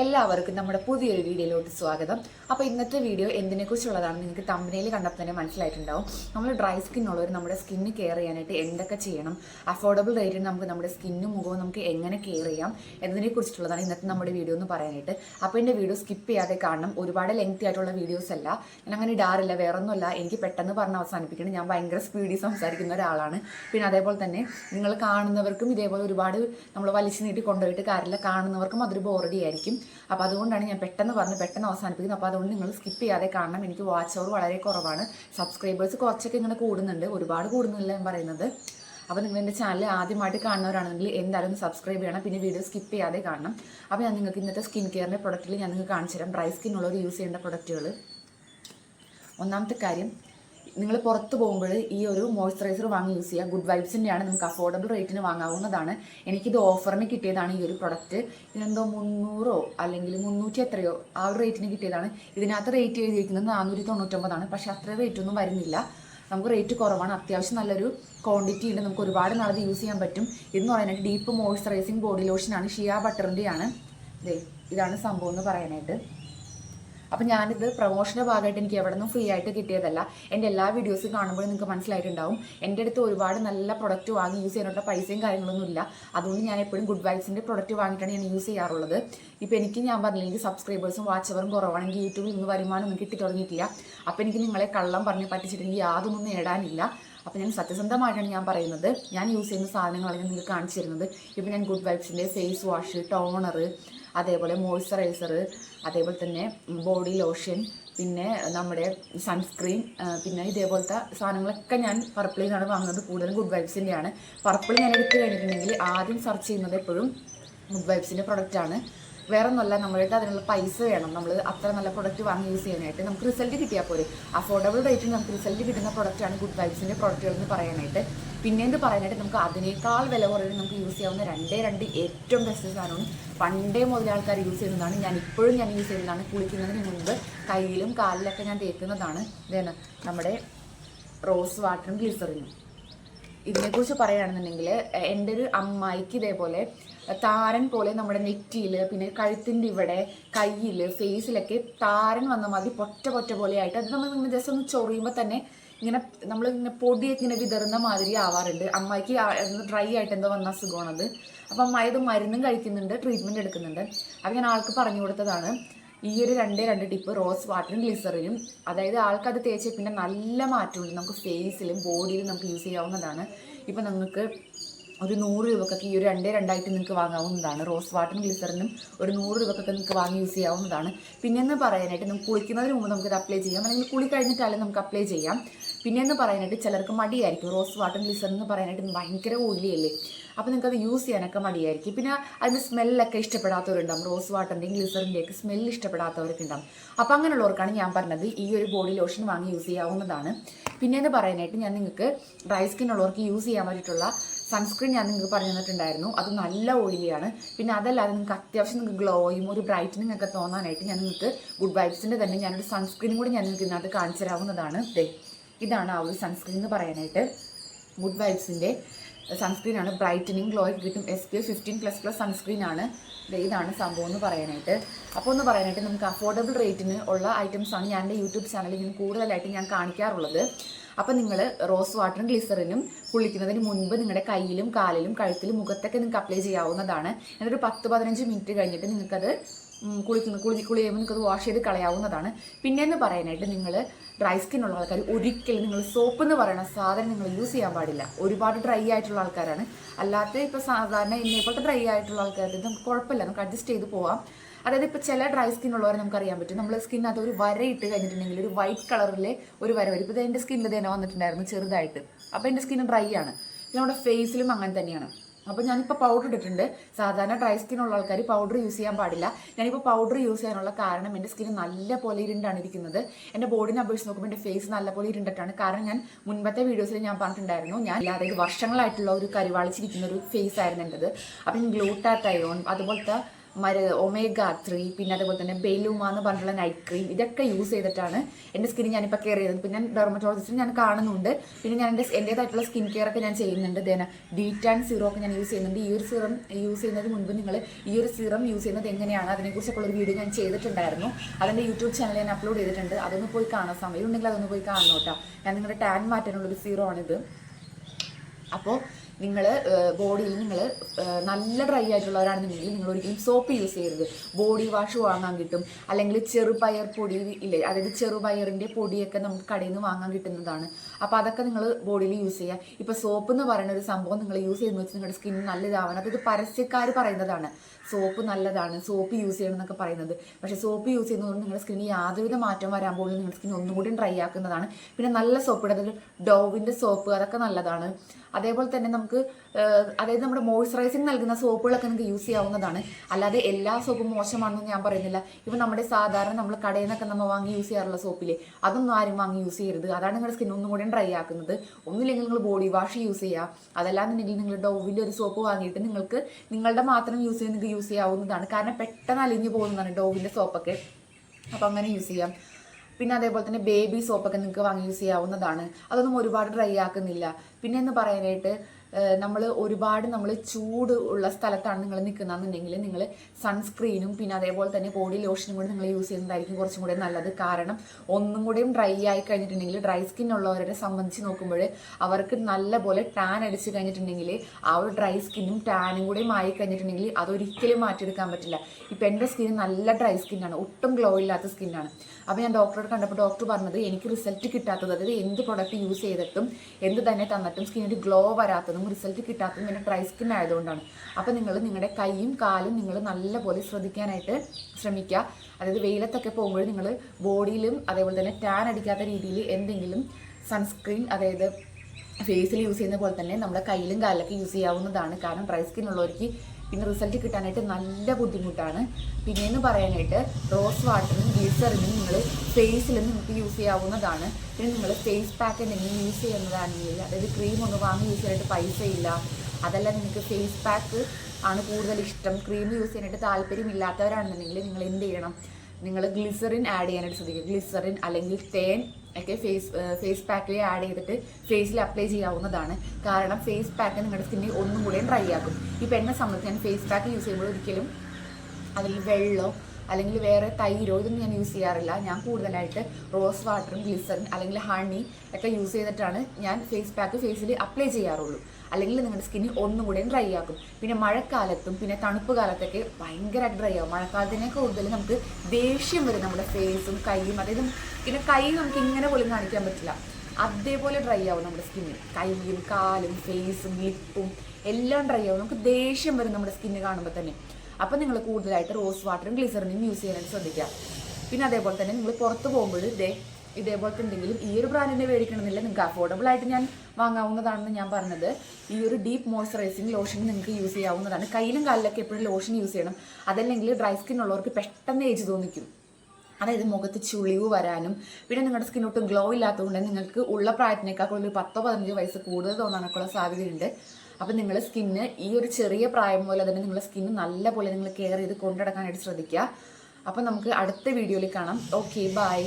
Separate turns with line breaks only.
എല്ലാവർക്കും നമ്മുടെ പുതിയൊരു വീഡിയോയിലോട്ട് സ്വാഗതം. അപ്പോൾ ഇന്നത്തെ വീഡിയോ എന്തിനെ കുറിച്ചുള്ളതാണ് നിങ്ങൾക്ക് തമ്പനയിൽ കണ്ടപ്പോൾ തന്നെ മനസ്സിലായിട്ടുണ്ടാവും. നമ്മൾ ഡ്രൈ സ്കിൻ ഉള്ളവർ നമ്മുടെ സ്കിന്ന് കെയർ ചെയ്യാനായിട്ട് എന്തൊക്കെ ചെയ്യണം? അഫോർഡബിൾ റേറ്റിൽ നമുക്ക് നമ്മുടെ സ്കിന്നും മുഖവും നമുക്ക് എങ്ങനെ കെയർ ചെയ്യാം? എന്നതിനെക്കുറിച്ചുള്ളതാണ് ഇന്നത്തെ നമ്മുടെ വീഡിയോ എന്ന് പറയാനായിട്ട്. അപ്പോൾ എന്റെ വീഡിയോ സ്കിപ്പ് ചെയ്യാതെ കാണണം. ഒരുപാട് ലെങ്തി ആയിട്ടുള്ള വീഡിയോസ് അല്ല. ഞാൻ അങ്ങനെ ഇടാറില്ല. വേറെ ഒന്നുമല്ല എനിക്ക് പെട്ടെന്ന് പറഞ്ഞ് അവസാനിപ്പിക്കണം. ഞാൻ ഭയങ്കര സ്പീഡിൽ സംസാരിക്കുന്ന ഒരാളാണ്. പിന്നെ അതേപോലെ തന്നെ നിങ്ങൾ കാണുന്നവർക്കും ഇതേപോലെ ഒരുപാട് നമ്മൾ വലിച്ചു നീട്ടി കൊണ്ടുപോയിട്ട് കാര്യമില്ല. കാണുന്നവർക്കും അതൊരു ബോറടി ആയിരിക്കും അപ്പോൾ അതുകൊണ്ടാണ് ഞാൻ പെട്ടെന്ന് പറഞ്ഞ് പെട്ടെന്ന് അവസാനിപ്പിക്കുന്നത് അപ്പോൾ അതുകൊണ്ട് നിങ്ങൾ സ്കിപ്പ് ചെയ്യാതെ കാണണം. എനിക്ക് വാച്ച് അവർ വളരെ കുറവാണ്. സബ്സ്ക്രൈബേഴ്സ് കുറച്ചൊക്കെ ഇങ്ങനെ കൂടുന്നുണ്ട്. ഒരുപാട് കൂടുന്നില്ല ഞാൻ പറയുന്നത്. അപ്പോൾ നിങ്ങൾ എന്റെ ചാനൽ ആദ്യമായിട്ട് കാണുന്നവരാണെങ്കിൽ എന്തായാലും സബ്സ്ക്രൈബ് ചെയ്യണം. പിന്നെ വീഡിയോ സ്കിപ്പ് ചെയ്യാതെ കാണണം. അപ്പോൾ ഞാൻ നിങ്ങൾക്ക് ഇന്നത്തെ സ്കിൻ കെയറിന്റെ പ്രൊഡക്റ്റിൽ ഞാൻ നിങ്ങൾക്ക് കാണിച്ചു തരാം ഡ്രൈ സ്കിൻ ഉള്ളവർ യൂസ് ചെയ്യേണ്ട പ്രൊഡക്റ്റുകൾ ഒന്നാമത്തെ കാര്യം നിങ്ങൾ പുറത്ത് പോകുമ്പോൾ ഈ ഒരു മോയ്സ്ചറൈസർ വാങ്ങി യൂസ് ചെയ്യുക. ഗുഡ് വൈബ്സിന്റെയാണ് നമുക്ക് അഫോർഡബിൾ റേറ്റിന് വാങ്ങാവുന്നതാണ്. എനിക്കിത് ഓഫറിന് കിട്ടിയതാണ് ഈ ഒരു പ്രൊഡക്റ്റ് ഇതിനെന്തോ മുന്നൂറോ അല്ലെങ്കിൽ മുന്നൂറ്റി എത്രയോ ആ ഒരു റേറ്റിന് കിട്ടിയതാണ്. ഇതിനകത്ത് റേറ്റ് എഴുതിയിരിക്കുന്നത് നാനൂറ്റി തൊണ്ണൂറ്റൊമ്പതാണ് പക്ഷേ അത്ര റേറ്റ് ഒന്നും വരുന്നില്ല. നമുക്ക് റേറ്റ് കുറവാണ്. അത്യാവശ്യം നല്ലൊരു ക്വാണ്ടിറ്റി ഉണ്ട്. നമുക്ക് ഒരുപാട് നാളത് യൂസ് ചെയ്യാൻ പറ്റും. ഇതെന്ന് പറയാനായിട്ട് ഡീപ്പ് മോയ്സ്ചറൈസിങ് ബോഡി ലോഷനാണ് ഷിയ ബട്ടറിന്റെയാണ് ഇതാണ് സംഭവം എന്ന് പറയാനായിട്ട്. അപ്പം ഞാനിത് പ്രൊമോഷന്റെ ഭാഗമായിട്ട് എനിക്ക് എവിടെ നിന്നും ഫ്രീ ആയിട്ട് കിട്ടിയതല്ല. എന്റെ എല്ലാ വീഡിയോസും കാണുമ്പോൾ നിങ്ങൾക്ക് മനസ്സിലായിട്ടുണ്ടാവും. എന്റെ അടുത്ത് ഒരുപാട് നല്ല പ്രൊഡക്റ്റ് വാങ്ങി യൂസ് ചെയ്യാനുള്ള പൈസയും കാര്യങ്ങളൊന്നും ഇല്ല. അതുകൊണ്ട് ഞാൻ എപ്പോഴും ഗുഡ് വൈബ്സിന്റെ പ്രൊഡക്റ്റ് വാങ്ങിയിട്ടാണ് ഞാൻ യൂസ് ചെയ്യാറുള്ളത്. ഇപ്പോൾ എനിക്ക് ഞാൻ പറഞ്ഞില്ല എനിക്ക് സബ്സ്ക്രൈബേഴ്സും വാച്ചവറും കുറവാണെങ്കിൽ യൂട്യൂബിൽ നിന്ന് വരുമാനമൊന്നും കിട്ടി തുടങ്ങിയിട്ടില്ല. അപ്പോൾ എനിക്ക് നിങ്ങളെ കള്ളം പറഞ്ഞ് പറ്റിച്ചിട്ട് യാതൊന്നും നേടാനില്ല. അപ്പോൾ ഞാൻ സത്യസന്ധമായിട്ടാണ് ഞാൻ പറയുന്നത്. ഞാൻ യൂസ് ചെയ്യുന്ന സാധനങ്ങളാണ് ഞാൻ നിങ്ങൾക്ക് കാണിച്ചു തരുന്നത്. ഇപ്പോൾ ഞാൻ ഗുഡ് വൈബ്സിന്റെ ഫേസ് വാഷ് ടോണർ അതേപോലെ മോയ്സ്ചറൈസർ അതേപോലെ തന്നെ ബോഡി ലോഷൻ പിന്നെ നമ്മുടെ സൺസ്ക്രീൻ പിന്നെ ഇതേപോലത്തെ സാധനങ്ങളൊക്കെ ഞാൻ പർപ്പിളിൽ നിന്നാണ് വാങ്ങുന്നത്. കൂടുതലും ഗുഡ് വൈബ്സിന്റെയാണ് പർപ്പിൾ ഞാൻ എടുത്തു കഴിഞ്ഞിട്ടുണ്ടെങ്കിൽ ആദ്യം സെർച്ച് ചെയ്യുന്നത് എപ്പോഴും ഗുഡ് വൈബ്സിന്റെ പ്രൊഡക്റ്റാണ് വേറെ ഒന്നുമല്ല നമ്മളുടെ അതിനുള്ള പൈസ വേണം. നമ്മൾ അത്ര നല്ല പ്രൊഡക്റ്റ് വാങ്ങി യൂസ് ചെയ്യാനായിട്ട്. നമുക്ക് റിസൾട്ട് കിട്ടിയാൽ പോരെ. അഫോർഡബിൾ റേറ്റിൽ നമുക്ക് റിസൾട്ട് കിട്ടുന്ന പ്രൊഡക്റ്റാണ് ഗുഡ് വൈബ്സിന്റെ പ്രൊഡക്റ്റുകൾ എന്ന് പറയാനായിട്ട്. പിന്നെ എന്ത് പറയാനായിട്ട് നമുക്ക് അതിനേക്കാൾ വില കുറവിൽ നമുക്ക് യൂസ് ചെയ്യാവുന്ന രണ്ടേ രണ്ട് ഏറ്റവും ബെസ്റ്റ് സാധനമാണ് പണ്ടേ മുതലേ ആൾക്കാർ യൂസ് ചെയ്യുന്നതാണ്. ഞാൻ ഇപ്പോഴും ഞാൻ യൂസ് ചെയ്യുന്നതാണ്. കുളിക്കുന്നതിന് മുൻപ് കയ്യിലും കാലിലൊക്കെ ഞാൻ തേക്കുന്നതാണ്. ഇതാണ് നമ്മുടെ റോസ് വാട്ടറും ഗ്ലിസറിനും ഇതിനെക്കുറിച്ച് പറയുകയാണെന്നുണ്ടെങ്കിൽ എന്റെ ഒരു അമ്മായിക്ക് ഇതേപോലെ താരൻ പോലെ നമ്മുടെ നെറ്റിയിൽ പിന്നെ കഴുത്തിന്റെ ഇവിടെ കയ്യിൽ ഫേസിലൊക്കെ താരൻ വന്ന മാതിരി പൊറ്റ പൊറ്റ പോലെ ആയിട്ട് അത് നമ്മൾ ഇങ്ങനെ ജസ്റ്റ് ഒന്ന് ചൊറിയുമ്പോൾ തന്നെ ഇങ്ങനെ നമ്മൾ ഇങ്ങനെ പൊടി ഇങ്ങനെ വിതറുന്ന മാതിരി ആവാറുണ്ട്. അമ്മായിക്ക് ഡ്രൈ ആയിട്ട് എന്തോ വന്ന അസുഖമാണത്. അപ്പം അമ്മായി ഇത് മരുന്നും കഴിക്കുന്നുണ്ട് ട്രീറ്റ്മെന്റ് എടുക്കുന്നുണ്ട്. അപ്പം ഞാൻ ആൾക്ക് പറഞ്ഞു കൊടുത്തതാണ് ഈ ഒരു രണ്ടേ രണ്ട് ടിപ്പ് റോസ് വാട്ടറും ഗ്ലിസറിനും അതായത് ആൾക്കത് തേച്ച് പിന്നെ നല്ല മാറ്റമുണ്ട്. നമുക്ക് ഫേസിലും ബോഡിയിലും നമുക്ക് യൂസ് ചെയ്യാവുന്നതാണ്. ഇപ്പം നിങ്ങൾക്ക് ഒരു നൂറ് രൂപക്കൊക്കെ ഈ ഒരു രണ്ടേ രണ്ടായിട്ട് നിങ്ങൾക്ക് വാങ്ങാവുന്നതാണ്. റോസ് വാട്ടറും ഗ്ലിസറിനും ഒരു നൂറ് രൂപക്കൊക്കെ നിങ്ങൾക്ക് വാങ്ങി യൂസ് ചെയ്യാവുന്നതാണ്. പിന്നെന്ന് പറയാനായിട്ട് നമുക്ക് കുളിക്കുന്നതിന് മുമ്പ് നമുക്കിത് അപ്ലൈ ചെയ്യാം. അല്ലെങ്കിൽ കുളി കഴിഞ്ഞിട്ടാലും നമുക്ക് അപ്ലൈ ചെയ്യാം. പിന്നെന്ന് പറയാനായിട്ട് ചിലർക്ക് മടിയായിരിക്കും. റോസ് വാട്ടറും ഗ്ലിസറിൻ എന്ന് പറയാനായിട്ട് ഭയങ്കര ഓയിലിയല്ലേ? അപ്പോൾ നിങ്ങൾക്കത് യൂസ് ചെയ്യാനൊക്കെ മടിയായിരിക്കും. പിന്നെ അതിന്റെ സ്മെല്ലൊക്കെ ഇഷ്ടപ്പെടാത്തവരുണ്ടാവും. റോസ് വാട്ടറിന്റെയും ഗ്ലിസറിന്റെയൊക്കെ സ്മെല്ല് ഇഷ്ടപ്പെടാത്തവരൊക്കെ ഉണ്ടാവും. അപ്പോൾ അങ്ങനെയുള്ളവർക്കാണ് ഞാൻ പറഞ്ഞത് ഈ ഒരു ബോഡി ലോഷൻ വാങ്ങി യൂസ് ചെയ്യാവുന്നതാണ്. പിന്നെന്ന് പറയാനായിട്ട് ഞാൻ നിങ്ങൾക്ക് ഡ്രൈ സ്കിൻ ഉള്ളവർക്ക് യൂസ് ചെയ്യാൻ വേണ്ടിയിട്ടുള്ള സൺസ്ക്രീൻ ഞാൻ നിങ്ങൾക്ക് പറഞ്ഞു തന്നിട്ടുണ്ടായിരുന്നു. അത് നല്ല ഓയിലിയാണ് പിന്നെ അതല്ലാതെ നിങ്ങൾക്ക് അത്യാവശ്യം നിങ്ങൾക്ക് ഗ്ലോയും ഒരു ബ്രൈറ്റനിങ് ഒക്കെ തോന്നാനായിട്ട് ഞാൻ നിങ്ങൾക്ക് ഗുഡ് വൈബ്സിന്റെ തന്നെ ഞാനൊരു സൺസ്ക്രീനും കൂടി ഞാൻ നിങ്ങൾക്ക് ഇതിനകത്ത് കാണിച്ചു തരാവുന്നതാണ്. ഇതാണ് ആ ഒരു സൺസ്ക്രീൻ എന്ന് പറയാനായിട്ട് ഗുഡ് വൈബ്സിന്റെ സൺസ്ക്രീനാണ് ബ്രൈറ്റനിങ് ഗ്ലോ കിട്ടും. S P F fifteen plus plus സൺസ്ക്രീനാണ് ഇതാണ് സംഭവം എന്ന് പറയാനായിട്ട്. അപ്പോൾ ഒന്ന് പറയാനായിട്ട് നമുക്ക് അഫോർഡബിൾ റേറ്റിന് ഉള്ള ഐറ്റംസ് ആണ് ഞാൻ എന്റെ യൂട്യൂബ് ചാനലിൽ ഞാൻ കൂടുതലായിട്ട് ഞാൻ കാണിക്കാറുള്ളത്. അപ്പോൾ നിങ്ങൾ റോസ് വാട്ടറും ഗ്ലിസറിനും കുളിക്കുന്നതിന് മുൻപ് നിങ്ങളുടെ കയ്യിലും കാലിലും കഴുത്തിലും മുഖത്തൊക്കെ നിങ്ങൾക്ക് അപ്ലൈ ചെയ്യാവുന്നതാണ്. എന്നിട്ട് പത്ത് പതിനഞ്ച് മിനിറ്റ് കഴിഞ്ഞിട്ട് നിങ്ങൾക്കത് കുളിക്കുന്ന കുളി കുളി നിങ്ങൾക്ക് നിങ്ങൾക്കത് വാഷ് ചെയ്ത് കളയാവുന്നതാണ്. പിന്നെന്ന് പറയാനായിട്ട് നിങ്ങൾ ഡ്രൈ സ്കിൻ ഉള്ള ആൾക്കാർ ഒരിക്കലും നിങ്ങൾ സോപ്പ് എന്ന് പറയുന്ന സാധനം നിങ്ങൾ യൂസ് ചെയ്യാൻ പാടില്ല. ഒരുപാട് ഡ്രൈ ആയിട്ടുള്ള ആൾക്കാരാണ്. അല്ലാത്ത ഇപ്പോൾ സാധാരണ ഇന്നേപ്പോഴത്തെ ഡ്രൈ ആയിട്ടുള്ള ആൾക്കാർക്ക് നമുക്ക് കുഴപ്പമില്ല. നമുക്ക് അഡ്ജസ്റ്റ് ചെയ്ത് പോവാം. അതായത് ഇപ്പോൾ ചില ഡ്രൈ സ്കിൻ ഉള്ളവരെ നമുക്ക് അറിയാൻ പറ്റും. നമ്മൾ സ്കിന്നകത്ത് ഒരു വര ഇട്ട് കഴിഞ്ഞിട്ടുണ്ടെങ്കിൽ ഒരു വൈറ്റ് കളറിലെ ഒരു വര വരും. ഇപ്പോൾ എന്റെ സ്കിന്നിൽ തന്നെ വന്നിട്ടുണ്ടായിരുന്നു ചെറുതായിട്ട്. അപ്പോൾ എന്റെ സ്കിന്ന് ഡ്രൈ ആണ്. പിന്നെ നമ്മുടെ ഫേസിലും അങ്ങനെ തന്നെയാണ്. അപ്പോൾ ഞാനിപ്പോൾ പൗഡർ ഇട്ടിട്ടുണ്ട്. സാധാരണ ഡ്രൈ സ്കിൻ ഉള്ള ആൾക്കാർ പൗഡർ യൂസ് ചെയ്യാൻ പാടില്ല. ഞാനിപ്പോൾ പൗഡർ യൂസ് ചെയ്യാനുള്ള കാരണം എന്റെ സ്കിൻ നല്ല പോലെ ഇരുണ്ടാണ് ഇരിക്കുന്നത്. എന്റെ ബോഡിനെ അപേക്ഷിച്ച് നോക്കുമ്പോൾ എന്റെ ഫേസ് നല്ല പോലെ ഇരുണ്ടിട്ടാണ്. കാരണം ഞാൻ മുൻപത്തെ വീഡിയോസിൽ ഞാൻ പറഞ്ഞിട്ടുണ്ടായിരുന്നു. ഞാൻ അതായത് വർഷങ്ങളായിട്ടുള്ള ഒരു കരിവാളിച്ചിരിക്കുന്ന ഒരു ഫേസ് ആയിരുന്നു എന്റെത് അപ്പം ഗ്ലൂട്ടാത്തയോൺ അതുപോലത്തെ മര ഒമേഗ ത്രീ പിന്നെ അതുപോലെ തന്നെ ബെലുമ എന്ന് പറഞ്ഞിട്ടുള്ള നൈറ്റ് ക്രീം ഇതൊക്കെ യൂസ് ചെയ്തിട്ടാണ് എന്റെ സ്കിൻ ഞാനിപ്പോൾ കെയർ ചെയ്തത് പിന്നെ ഡെർമറ്റോളജിസ്റ്റ് ഞാൻ കാണുന്നുണ്ട്. പിന്നെ ഞാൻ എന്റെ എന്റേതായിട്ടുള്ള സ്കിൻ കെയർ ഒക്കെ ഞാൻ ചെയ്യുന്നുണ്ട്. ദേന ഡീറ്റാൻ സീറോ ഒക്കെ ഞാൻ യൂസ് ചെയ്യുന്നുണ്ട്. ഈ ഒരു സീറം യൂസ് ചെയ്യുന്നതിന് മുൻപ് നിങ്ങൾ ഈ ഒരു സീറം യൂസ് ചെയ്യുന്നത് എങ്ങനെയാണ്? അതിനെക്കുറിച്ചൊക്കെ ഒരു വീഡിയോ ഞാൻ ചെയ്തിട്ടുണ്ടായിരുന്നു. അതെന്റെ യൂട്യൂബ് ചാനൽ ഞാൻ അപ്ലോഡ് ചെയ്തിട്ടുണ്ട്. അതൊന്ന് പോയി കാണാൻ സമയമുണ്ടെങ്കിൽ അതൊന്ന് പോയി കാണണം കേട്ടോ. ഞാൻ നിങ്ങളുടെ ടാൻ മാറ്റാനുള്ള ഒരു സീറോ ആണിത്. അപ്പോൾ നിങ്ങൾ ബോഡിയിൽ നിങ്ങൾ നല്ല ഡ്രൈ ആയിട്ടുള്ളവരാണെന്നുണ്ടെങ്കിൽ നിങ്ങൾ ഒരിക്കലും സോപ്പ് യൂസ് ചെയ്യരുത്. ബോഡി വാഷ് വാങ്ങാൻ കിട്ടും. അല്ലെങ്കിൽ ചെറുപയർ പൊടി ഇല്ലേ അതായത് ചെറുപയറിന്റെ പൊടിയൊക്കെ നമുക്ക് കടയിൽ നിന്ന് വാങ്ങാൻ കിട്ടുന്നതാണ്. അപ്പോൾ അതൊക്കെ നിങ്ങൾ ബോഡിയിൽ യൂസ് ചെയ്യുക ഇപ്പോൾ സോപ്പ് എന്ന് പറയുന്ന ഒരു സംഭവം നിങ്ങൾ യൂസ് ചെയ്യുന്ന വെച്ച് നിങ്ങളുടെ സ്കിൻ നല്ലതാവണം. അതൊരു പരസ്യക്കാർ പറയുന്നതാണ്. സോപ്പ് നല്ലതാണ്. സോപ്പ് യൂസ് ചെയ്യണം എന്നൊക്കെ പറയുന്നത്. പക്ഷേ സോപ്പ് യൂസ് ചെയ്യുന്നതുകൊണ്ട് നിങ്ങളുടെ സ്കിന്നിന് യാതൊരുവിധ മാറ്റം വരാൻ പോലും നിങ്ങളുടെ സ്കിൻ ഒന്നുകൂടി ഡ്രൈ ആക്കുന്നതാണ്. പിന്നെ നല്ല സോപ്പ് ഇടുന്നത് ഡോവിന്റെ സോപ്പ് അതൊക്കെ നല്ലതാണ്. അതേപോലെ തന്നെ നമുക്ക് ഏഹ്, അതായത് നമ്മുടെ മോയ്സ്ചറൈസിങ് നൽകുന്ന സോപ്പുകളൊക്കെ നിങ്ങൾക്ക് യൂസ് ചെയ്യാവുന്നതാണ്. അല്ലാതെ എല്ലാ സോപ്പും മോശമാണെന്ന് ഞാൻ പറയുന്നില്ല. ഇപ്പം നമ്മുടെ സാധാരണ നമ്മൾ കടയിൽ നിന്നൊക്കെ നമ്മൾ വാങ്ങി യൂസ് ചെയ്യാറുള്ള സോപ്പില്ലേ അതൊന്നും ആരും വാങ്ങി യൂസ് ചെയ്യരുത്. അതാണ് നിങ്ങളുടെ സ്കിൻ ഒന്നും കൂടി ഡ്രൈ ആക്കുന്നത്. ഒന്നുമില്ലെങ്കിൽ നിങ്ങൾ ബോഡി വാഷ് യൂസ് ചെയ്യുക അതല്ലാന്നുണ്ടെങ്കിൽ നിങ്ങൾ ഡോവിന്റെ ഒരു സോപ്പ് വാങ്ങിയിട്ട് നിങ്ങൾക്ക് നിങ്ങളുടെ മാത്രം യൂസ് ചെയ്ത് നിങ്ങൾക്ക് യൂസ് ചെയ്യാവുന്നതാണ്. കാരണം പെട്ടെന്ന് അലിഞ്ഞു പോകുന്നതാണ് ഡോവിന്റെ സോപ്പൊക്കെ അപ്പോൾ അങ്ങനെ യൂസ് ചെയ്യാം. പിന്നെ അതേപോലെ തന്നെ ബേബി സോപ്പൊക്കെ നിങ്ങൾക്ക് വാങ്ങി യൂസ് ചെയ്യാവുന്നതാണ്. അതൊന്നും ഒരുപാട് ഡ്രൈ ആക്കുന്നില്ല. പിന്നെ എന്ന് പറയാനായിട്ട് നമ്മൾ ഒരുപാട് നമ്മൾ ചൂട് ഉള്ള സ്ഥലത്താണ് നിങ്ങൾ നിൽക്കുന്നതെന്നുണ്ടെങ്കിൽ നിങ്ങൾ സൺസ്ക്രീനും പിന്നെ അതേപോലെ തന്നെ ബോഡി ലോഷനും കൂടി നിങ്ങൾ യൂസ് ചെയ്യുന്നതായിരിക്കും കുറച്ചും കൂടി നല്ലത്. കാരണം ഒന്നും കൂടിയും ഡ്രൈ ആയി കഴിഞ്ഞിട്ടുണ്ടെങ്കിൽ ഡ്രൈ സ്കിൻ ഉള്ളവരെ സംബന്ധിച്ച് നോക്കുമ്പോൾ അവർക്ക് നല്ലപോലെ ടാൻ അടിച്ച് കഴിഞ്ഞിട്ടുണ്ടെങ്കിൽ ആ ഒരു ഡ്രൈ സ്കിന്നും ടാനും കൂടെയും ആയി കഴിഞ്ഞിട്ടുണ്ടെങ്കിൽ അതൊരിക്കലും മാറ്റിയെടുക്കാൻ പറ്റില്ല. ഇപ്പം എന്റെ സ്കിൻ നല്ല ഡ്രൈ സ്കിന്നാണ് ഒട്ടും ഗ്ലോ ഇല്ലാത്ത സ്കിന്നാണ് അപ്പോൾ ഞാൻ ഡോക്ടറോട് കണ്ടപ്പോൾ ഡോക്ടർ പറഞ്ഞത് എനിക്ക് റിസൾട്ട് കിട്ടാത്തത് അതായത് എന്ത് പ്രൊഡക്റ്റ് യൂസ് ചെയ്തിട്ടും എന്ത് തന്നെ തന്നിട്ടും സ്കിന്നിന് ഗ്ലോ വരാത്തതും റിസൾട്ട് കിട്ടാത്തതും പിന്നെ ഡ്രൈ സ്കിൻ ആയതുകൊണ്ടാണ്. അപ്പോൾ നിങ്ങൾ നിങ്ങളുടെ കൈയും കാലും നിങ്ങൾ നല്ലപോലെ ശ്രദ്ധിക്കാനായിട്ട് ശ്രമിക്കുക. അതായത് വെയിലത്തൊക്കെ പോകുമ്പോൾ നിങ്ങൾ ബോഡിയിലും അതേപോലെ തന്നെ ടാൻ അടിക്കാത്ത രീതിയിൽ എന്തെങ്കിലും സൺസ്ക്രീൻ അതായത് ഫേസിൽ യൂസ് ചെയ്യുന്ന പോലെ തന്നെ നമ്മുടെ കയ്യിലും കാലിലൊക്കെ യൂസ് ചെയ്യാവുന്നതാണ്. കാരണം ഡ്രൈ സ്കിൻ ഉള്ളവർക്ക് പിന്നെ റിസൾട്ട് കിട്ടാനായിട്ട് നല്ല ബുദ്ധിമുട്ടാണ്. പിന്നെയെന്ന് പറയാനായിട്ട് റോസ് വാട്ടറും ഗീസറിനും നിങ്ങൾ ഫേസിലും നിങ്ങൾക്ക് യൂസ് ചെയ്യാവുന്നതാണ്. പിന്നെ നിങ്ങൾ ഫേസ് പാക്ക് എന്തെങ്കിലും യൂസ് ചെയ്യുന്നതാണെങ്കിൽ അതായത് ക്രീം ഒന്ന് വാങ്ങി യൂസ് ചെയ്യാനായിട്ട് പൈസയില്ല അതല്ല നിങ്ങൾക്ക് ഫേസ് പാക്ക് ആണ് കൂടുതൽ ഇഷ്ടം. ക്രീം യൂസ് ചെയ്യാനായിട്ട് താല്പര്യമില്ലാത്തവരാണെന്നുണ്ടെങ്കിൽ നിങ്ങൾ എന്ത് ചെയ്യണം? നിങ്ങൾ ഗ്ലിസറിൻ ആഡ് ചെയ്യാനായിട്ട് ശ്രദ്ധിക്കുക. ഗ്ലിസറിൻ അല്ലെങ്കിൽ തേൻ ഒക്കെ ഫേസ് ഫേസ് പാക്കിൽ ആഡ് ചെയ്തിട്ട് ഫേസിൽ അപ്ലൈ ചെയ്യാവുന്നതാണ്. കാരണം ഫേസ് പാക്ക് നിങ്ങളുടെ സ്കിന്നിൽ ഒന്നും കൂടെയും ഡ്രൈ ആക്കും. ഇപ്പം എന്നെ സംബന്ധിച്ച് ഞാൻ ഫേസ് പാക്ക് യൂസ് ചെയ്യുമ്പോൾ ഒരിക്കലും അതിൽ വെള്ളമോ അല്ലെങ്കിൽ വേറെ തൈരോ ഇതൊന്നും ഞാൻ യൂസ് ചെയ്യാറില്ല. ഞാൻ കൂടുതലായിട്ട് റോസ് വാട്ടറും ഗ്ലിസറിൻ അല്ലെങ്കിൽ ഹണി ഒക്കെ യൂസ് ചെയ്തിട്ടാണ് ഞാൻ ഫേസ് പാക്ക് ഫേസിൽ അപ്ലൈ ചെയ്യാറുള്ളൂ. അല്ലെങ്കിൽ നിങ്ങളുടെ സ്കിന്നിൽ ഒന്നും കൂടെ ഡ്രൈ ആക്കും. പിന്നെ മഴക്കാലത്തും പിന്നെ തണുപ്പ് കാലത്തൊക്കെ ഭയങ്കരമായിട്ട് ഡ്രൈ ആവും. മഴക്കാലത്തിനെ കൂടുതൽ നമുക്ക് ദേഷ്യം വരും നമ്മുടെ ഫേസും കൈയും അതായത് പിന്നെ കൈ നമുക്ക് ഇങ്ങനെ പോലും കാണിക്കാൻ പറ്റില്ല. അതേപോലെ ഡ്രൈ ആവും നമ്മുടെ സ്കിന്നിൽ കൈയും കാലും ഫേസും ലിപ്പും എല്ലാം ഡ്രൈ ആവും. നമുക്ക് ദേഷ്യം വരും നമ്മുടെ സ്കിന്ന് കാണുമ്പോൾ തന്നെ. അപ്പം നിങ്ങൾ കൂടുതലായിട്ട് റോസ് വാട്ടറും ഗ്ലിസറിനും യൂസ് ചെയ്യാൻ ശ്രദ്ധിക്കുക. പിന്നെ അതേപോലെ തന്നെ നിങ്ങൾ പുറത്ത് പോകുമ്പോൾ ഇതേ ഇതേപോലത്തെ എന്തെങ്കിലും ഈ ഒരു ബ്രാൻഡിന്റെ മേടിക്കണമെന്നില്ല നിങ്ങൾക്ക് അഫോർഡബിൾ ആയിട്ട് ഞാൻ വാങ്ങാവുന്നതാണെന്ന് ഞാൻ പറഞ്ഞത്. ഈ ഒരു ഡീപ്പ് മോയ്സ്ചറൈസിങ് ലോഷൻ നിങ്ങൾക്ക് യൂസ് ചെയ്യാവുന്നതാണ്. കയ്യിലും കാലിലൊക്കെ എപ്പോഴും ലോഷൻ യൂസ് ചെയ്യണം. അതല്ലെങ്കിൽ ഡ്രൈ സ്കിൻ ഉള്ളവർക്ക് പെട്ടെന്ന് ഏജ് തോന്നിക്കും. അതായത് മുഖത്ത് ചുളിവ് വരാനും പിന്നെ നിങ്ങളുടെ സ്കിൻ ഒട്ടും ഗ്ലോ ഇല്ലാത്തതുകൊണ്ട് നിങ്ങൾക്ക് ഉള്ള പ്രായത്തിനേക്കാൾ ഒരു പത്തോ പതിനഞ്ചോ വയസ്സ് കൂടുതൽ തോന്നാനൊക്കെയുള്ള സാധ്യതയുണ്ട്. അപ്പം നിങ്ങൾ സ്കിന്ന് ഈ ഒരു ചെറിയ പ്രായം പോലെ തന്നെ നിങ്ങളുടെ സ്കിന്ന് നല്ല പോലെ നിങ്ങൾ കെയർ ചെയ്ത് കൊണ്ടുനടക്കാനായിട്ട് ശ്രദ്ധിക്കുക. അപ്പം നമുക്ക് അടുത്ത വീഡിയോയിൽ കാണാം. Okay bye